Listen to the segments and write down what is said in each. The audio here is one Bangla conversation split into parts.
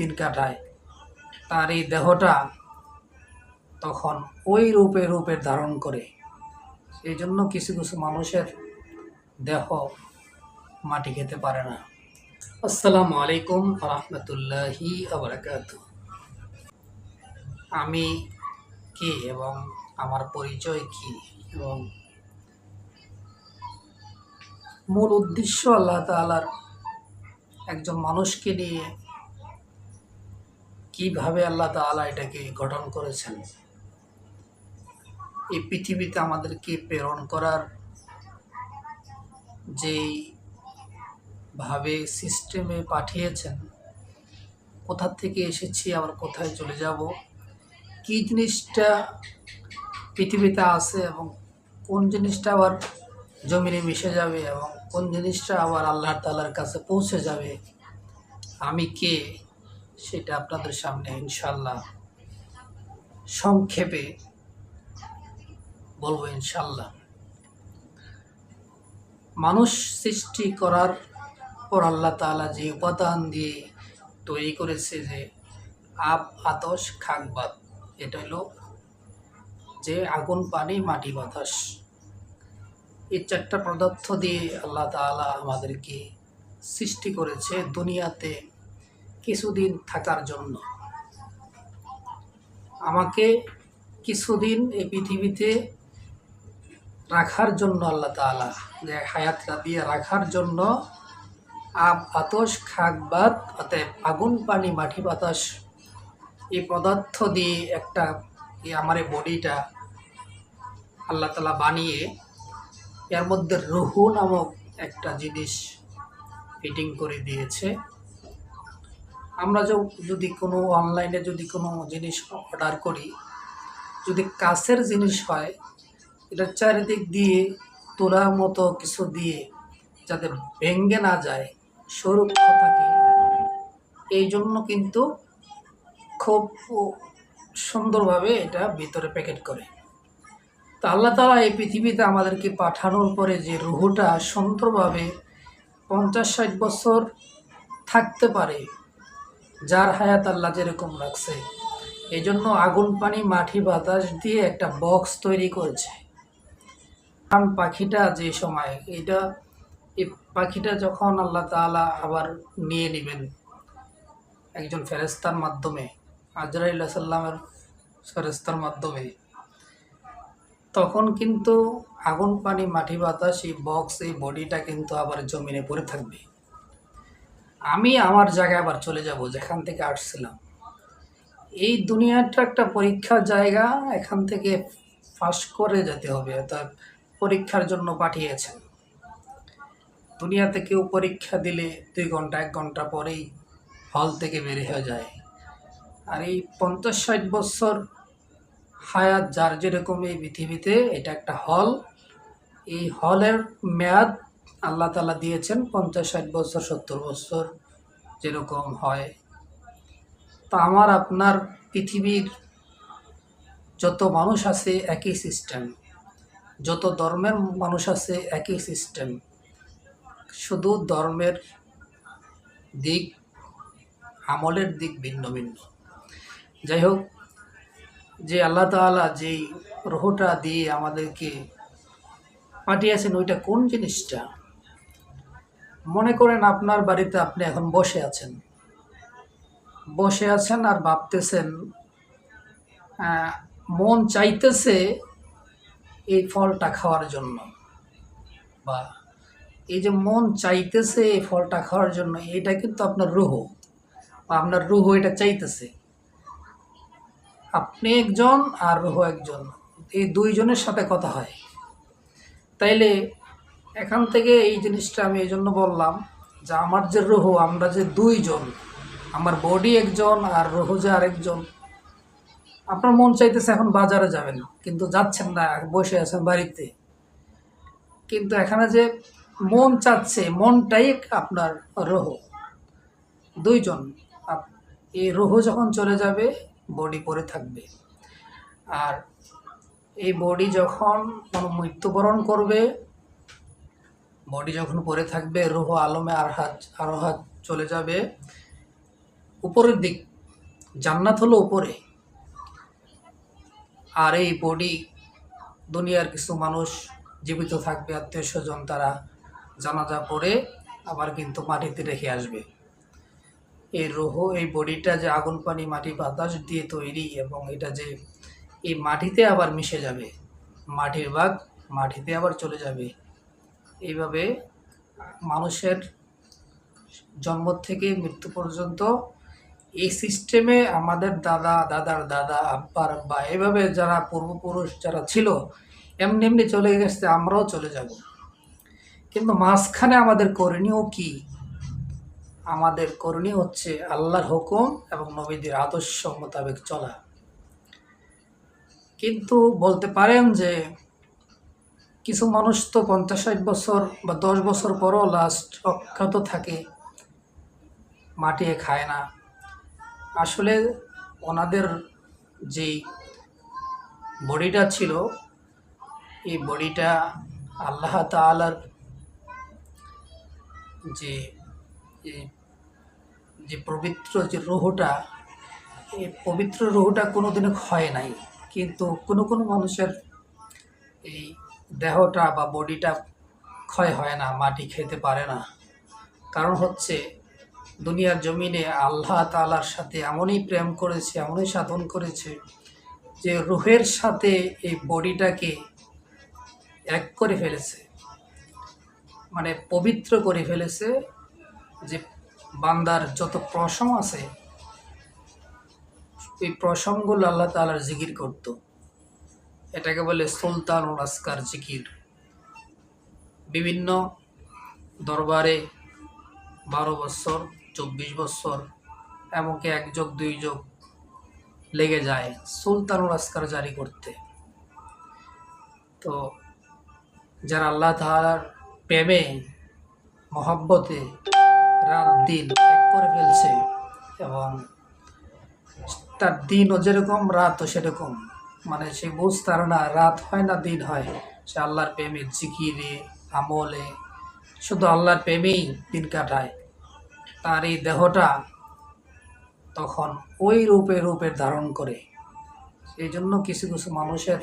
দিন কাটায়। তার এই দেহটা তখন ওই রূপে রূপের ধারণ করে। এই জন্য কিছু কিছু মানুষের দেহ মাটি খেতে পারে না। আসসালামু আলাইকুম রহমতুল্লাহি আবরাকাত। আমি কে এবং আমার পরিচয় কি এবং মূল উদ্দেশ্য আল্লাহ তালার একজন মানুষকে নিয়ে কীভাবে আল্লাহ তাআলা এটাকে গঠন করেছেন? এই পৃথিবীতে আমাদেরকে প্রেরণ করার যেই ভাবে সিস্টেমে পাঠিয়েছেন, কোথা থেকে এসেছি, আবার কোথায় চলে যাব, কি জিনিসটা পৃথিবীতে আছে এবং কোন জিনিসটা আবার জমিনে মিশে যাবে এবং কোন জিনিসটা আবার আল্লাহ তালার কাছে পৌঁছে যাবে, আমি কে? সেটা আপনাদের সামনে ইনশাল্লাহ সংক্ষেপে বলব ইনশাল্লাহ। মানুষ সৃষ্টি করার পর আল্লাহ তাআলা যে উপাদান দিয়ে তৈরি করেছে যে আপ আতস খাকবাদ এটা হলো যে আগুন, পানি, মাটি, বাতাস। এই চারটা পদার্থ দিয়ে আল্লাহ তাআলা আমাদেরকে সৃষ্টি করেছে দুনিয়াতে কিছুদিন থাকার জন্য। আমাকে কিছুদিন এই পৃথিবীতে রাখার জন্য আল্লাহ তাআলা, যে হায়াতটা দিয়ে রাখার জন্য আপ আতস খাকবাদ অতএব আগুন, পানি, মাটি, বাতাস, এই পদার্থ দিয়ে একটা এই আমার এই বডিটা আল্লাহ তালা বানিয়ে এর মধ্যে রুহু নামক একটা জিনিস ফিটিং করে দিয়েছে। আমরা যদি কোনো অনলাইনে যদি কোনো জিনিস অর্ডার করি, যদি কাছের জিনিস হয়, এটা চারিদিক দিয়ে তোলার মতো কিছু দিয়ে, যাতে ভেঙ্গে না যায় সুরক্ষ থাকে এই জন্য কিন্তু খুব সুন্দরভাবে এটা ভিতরে প্যাকেট করে। তো আল্লাহ তালা এই পৃথিবীতে আমাদেরকে পাঠানোর পরে যে রুহুটা সুন্দরভাবে পঞ্চাশ ষাট বছর থাকতে পারে যার হায়াত আল্লাহ যেরকম রাখছে। এই জন্য আগুন, পানি, মাটি, বাতাস দিয়ে একটা বক্স তৈরি করেছে। কারণ পাখিটা যে সময়, এটা এই পাখিটা যখন আল্লাহ তাআলা আবার নিয়ে নেবেন একজন ফেরেস্তার মাধ্যমে আজরাইল্লা সাল্লামের ফেরেস্তার মাধ্যমে, তখন কিন্তু আগুন, পানি, মাটি, বাতাস এই বক্স, এই বডিটা কিন্তু আবার জমিনে পড়ে থাকবে। আমি আমার জায়গায় আবার চলে যাব, যেখান থেকে আসছিলাম। এই দুনিয়াটা একটা পরীক্ষার জায়গা, এখান থেকে পাস করে যেতে হবে, অর্থাৎ পরীক্ষার জন্য পাঠিয়েছেন। দুনিয়াতে কেউ পরীক্ষা দিলে দুই ঘণ্টা, এক ঘণ্টা পরেই হল থেকে বের হয়ে যায়। আর এই পঞ্চাশ ষাট বছর হায়াত যার যেরকম এই পৃথিবীতে, এটা একটা হল। এই হলের মেয়াদ আল্লাহ তালা দিয়েছেন পঞ্চাশ ষাট বছর, সত্তর বছর যেরকম হয়। তা আমার আপনার পৃথিবীর যত মানুষ আছে একই সিস্টেম। যত ধর্মের মানুষ আছে একই সিস্টেম। শুধু ধর্মের দিক, আমলের দিক ভিন্ন ভিন্ন। যাই হোক, যে আল্লাহ তাআলা যেই রোহটা দিয়ে আমাদেরকে পাঠিয়েছেন, ওইটা কোন জিনিসটা? মনে করেন আপনার বাড়িতে আপনি এখন বসে আছেন। বসে আছেন আর ভাবতেছেন মন চাইতেছে এই ফলটা খাওয়ার জন্য বা এই যে মন চাইতেছে এই ফলটা খাওয়ার জন্য, এটা কিন্তু আপনার রুহ বা আপনার রুহ এটা চাইতেছে। আপনি একজন আর রুহ একজন, এই দুইজনের সাথে কথা হয়। তাইলে এখান থেকে এই জিনিসটা আমি এই জন্য বললাম যে আমার যে রুহ, আমরা যে দুইজন, আমার বডি একজন আর রুহ যে আরেকজন, আপনার মন চাইতেছে এখন বাজারে যাবেন, কিন্তু যাচ্ছেন না, বসে আছেন বাড়িতে। কিন্তু এখানে যে মন চাচ্ছে, মনটাই আপনার রোহ। দুইজন এই রোহ যখন চলে যাবে বডি পরে থাকবে। আর এই বডি যখন কোনো মৃত্যুবরণ করবে বডি যখন পরে থাকবে, রুহ আলমে আর হাত আরও হাত চলে যাবে। উপরের দিক, জান্নাত হলো উপরে। আর এই বডি, দুনিয়ার কিছু মানুষ জীবিত থাকবে, আত্মীয় স্বজন তারা জানাজা পড়ে, আবার কিন্তু মাটিতে রেখে আসবে। এই রোহ, এই বডিটা যে আগুন, পানি, মাটি, বাতাস দিয়ে তৈরি এবং এটা যে এই মাটিতে আবার মিশে যাবে, মাটির ভাগ মাটিতে আবার চলে যাবে। এইভাবে মানুষের জন্ম থেকে মৃত্যু পর্যন্ত এই সিস্টেমে আমাদের দাদা, দাদার দাদা, আব্বার আব্বা এভাবে যারা পূর্বপুরুষ যারা ছিল, এমনি এমনি চলে গেছে, আমরাও চলে যাব। কিন্তু মাঝখানে আমাদের করণীয় কি? আমাদের করণীয় হচ্ছে আল্লাহর হুকুম এবং নবীদের আদর্শ মোতাবেক চলা। কিন্তু বলতে পারেন যে কিছু মানুষ তো পঞ্চাশ ষাট বছর বা দশ বছর পরও লাস্ট অক্ষত থাকে। মাটিয়ে খায় না। আসলে ওনাদের যেই বডিটা ছিল, এই বডিটা আল্লাহ তালার যে যে- যে পবিত্র যে রুহটা এই পবিত্র রুহটা কোনোদিনও ক্ষয় নাই। কিন্তু কোনো কোনো মানুষের এই দেহটা বা বডিটা ক্ষয় হয় না, মাটি খেতে পারে না। কারণ হচ্ছে, দুনিয়ার জমিনে আল্লাহ তালার সাথে এমনই প্রেম করেছে, এমনই সাধন করেছে, যে রুহের সাথে এই বডিটাকে এক করে ফেলেছে। মানে পবিত্র করে ফেলেছে যে বান্দার যত প্রসম আছে, এই প্রসঙ্গগুলো আল্লাহ তালার জিকির করত। এটাকে বলে সুলতান আসকার জিকির। বিভিন্ন দরবারে বারো বছর, চব্বিশ বছর এমনকি এক যোগ, দুই যোগ লেগে যায় সুলতানুল আসকার জারি করতে। তো যারা আল্লাহ তাহার প্রেমে, মহব্বতে রাত দিন এক করে ফেলছে এবং তার দিনও যেরকম, রাতও সেরকম মানে সে বুঝতার না, রাত হয় না, দিন হয়। সে আল্লাহর প্রেমে, জিকিরে, আমলে, শুধু আল্লাহর প্রেমেই দিন কাটায়। তার এই দেহটা তখন ওই রূপে রূপের ধারণ করে। সেই জন্য কিছু কিছু মানুষের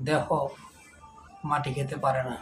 দেহ মাটি খেতে পারে না।